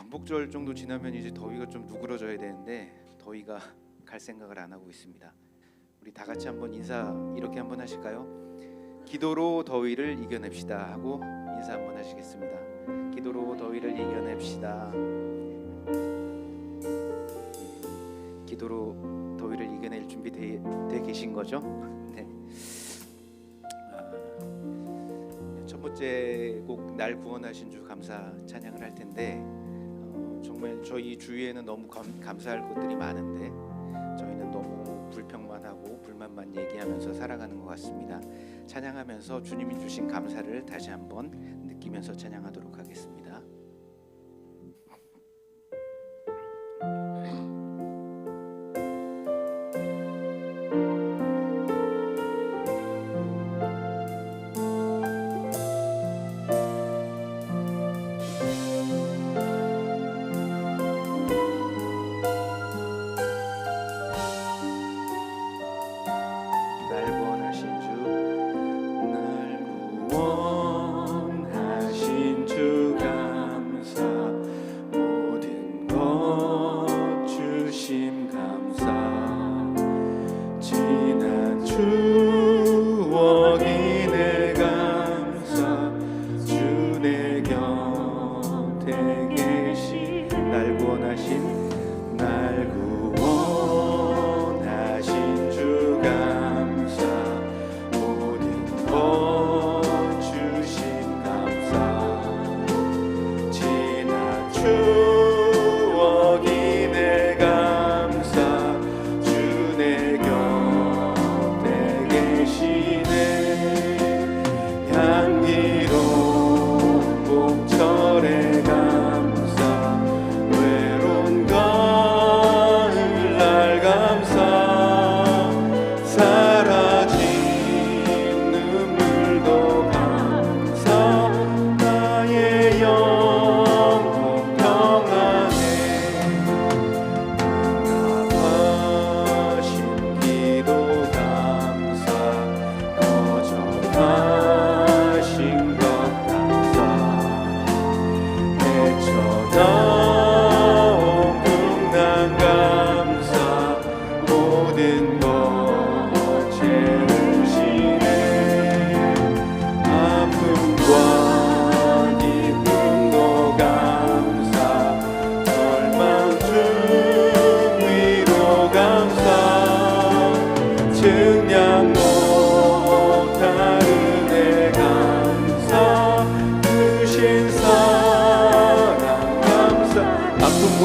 광복절 정도 지나면 이제 더위가 좀 누그러져야 되는데 더위가 갈 생각을 안 하고 있습니다. 우리 다 같이 한번 인사 이렇게 한번 하실까요? 기도로 더위를 이겨냅시다 하고 인사 한번 하시겠습니다. 기도로 더위를 이겨냅시다. 기도로 더위를 이겨낼 준비 돼, 돼 계신 거죠? 네. 아, 첫 번째 곡 날 구원하신 주 감사 찬양을 할 텐데 어, 정말 저희 주위에는 너무 감, 감사할 것들이 많은데 저희는 너무 불평만 하고 불만만 얘기하면서 살아가는 것 같습니다. 찬양하면서 주님이 주신 감사를 다시 한번 느끼면서 찬양하도록 하겠습니다. 추억이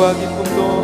아픔과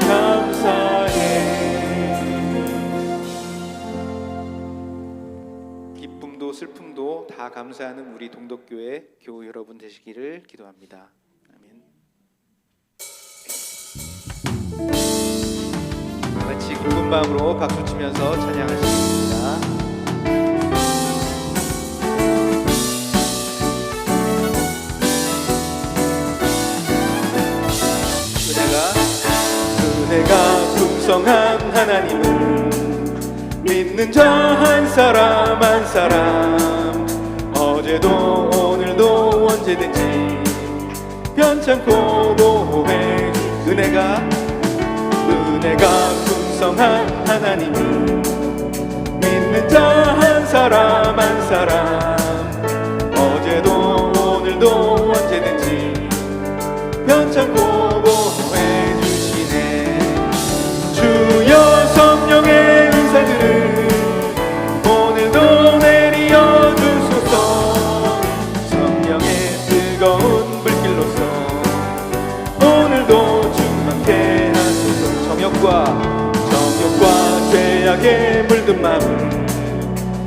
감사해 기쁨도 슬픔도 다 감사하는 우리 동덕교회 교우 여러분 되시기를 기도합니다. 아멘. 같이 굵은 마음으로 박수 치면서 찬양할 수 있습니다. 은혜가 풍성한 하나님을 믿는 자 한 사람 한 사람. 어제도 오늘도 언제든지 변찮고 보호해 줄 은혜가 은혜가 풍성한 하나님을 믿는 자 한 사람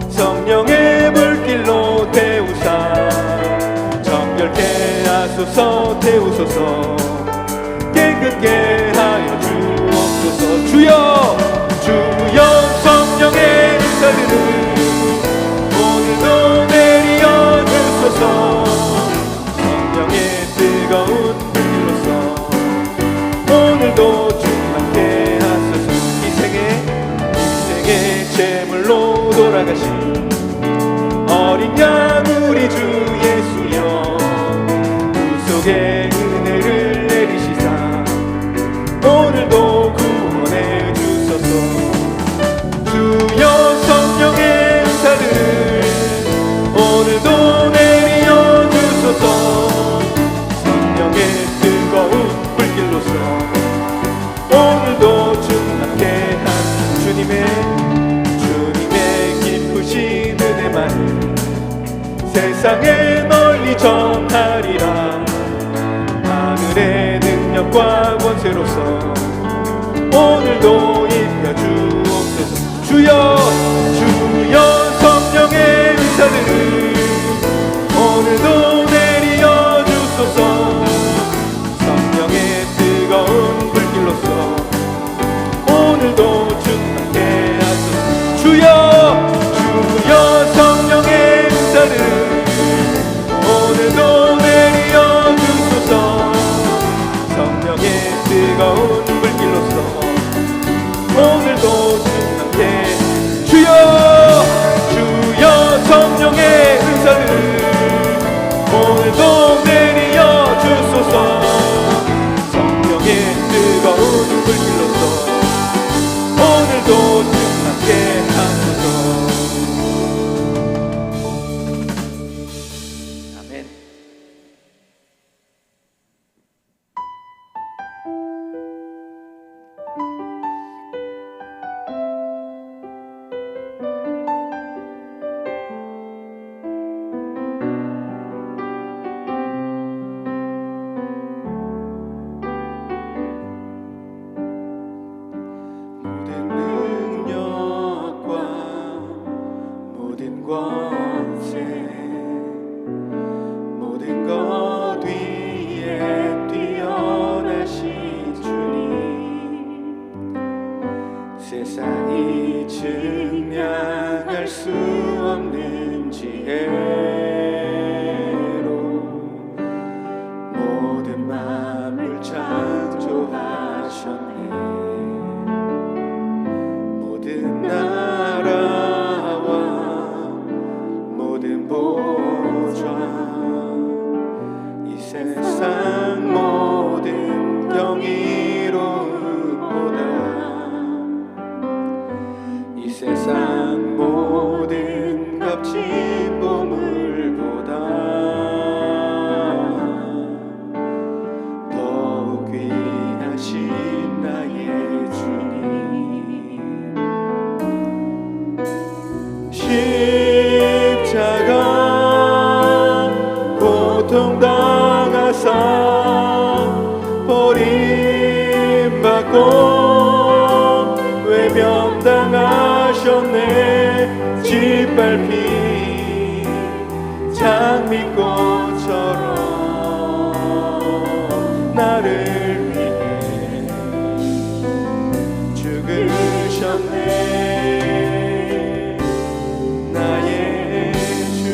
성령의 불길로 태우사. 정결케 하소서 태우소서. 깨끗게 하여 주옵소서. 주여 주여 성령의 은사들 제물로 돌아가신 어린 양 우리 주 세상에 널리 전하리라. 하늘의 능력과 권세로서 오늘도 입혀 주옵소서. 주여 주여 성령의 은사들을 오늘도 내 짓밟힌 장미꽃처럼 나를 위해 죽으셨네. 나의 주.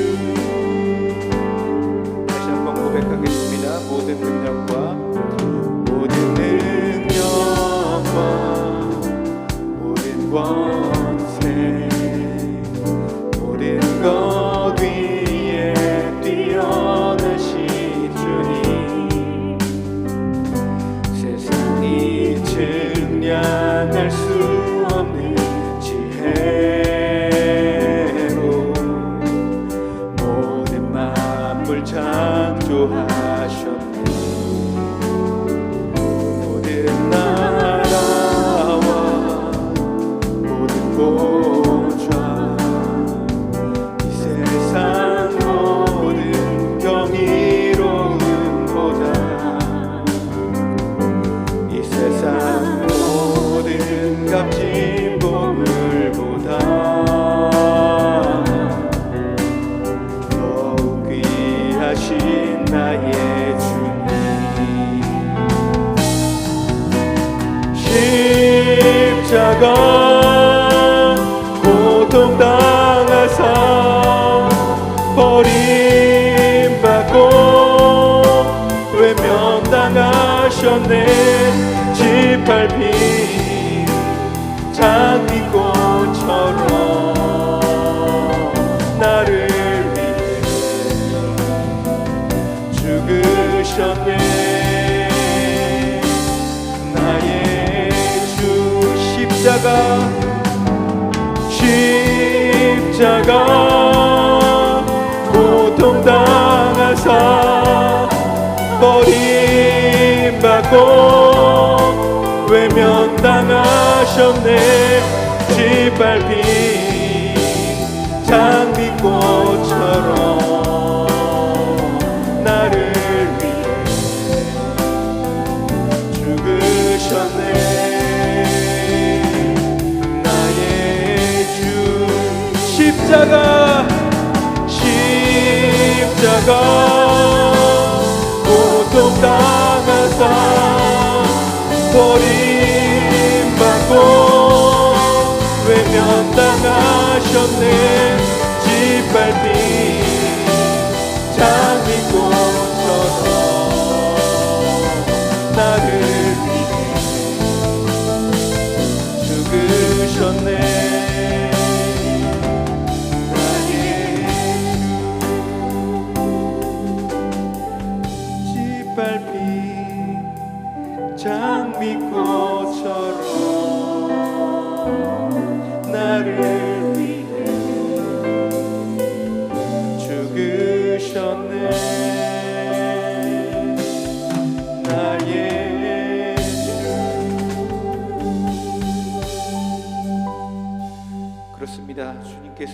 다시 한번 고백하겠습니다. 모든 능력과 모든 능력과 모든 권 십자가 고통 당하사 버림받고 외면 당하셨네. 짓밟힌 장미꽃처럼 나를 위해 죽으셨네 십자가 십자가 고통 당하사 버림받고 외면당하셨네. 짓밟힌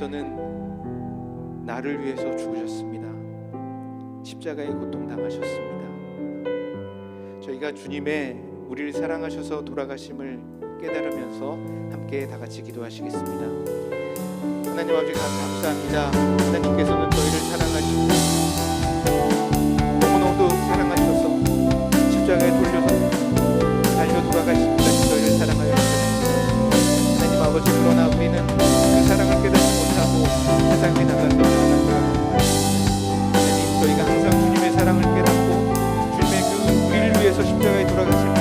주님께서는 나를 위해서 죽으셨습니다. 십자가에 고통 당하셨습니다. 저희가 주님의 우리를 사랑하셔서 돌아가심을 깨달으면서 함께 다 같이 기도하시겠습니다. 하나님 아버지 감사합니다. 하나님께서는 저희를 사랑하시고 너무너무 사랑하셔서 십자가에 돌려서 달려 돌아가시기까지 저희를. 하나님 아버지 그러나 우리는 그 사랑을 깨닫지 못하고 세상 믿는 사람과 하나님 저희가 항상 주님의 사랑을 깨닫고 주님의 그 우리를 위해서 십자가에 돌아가신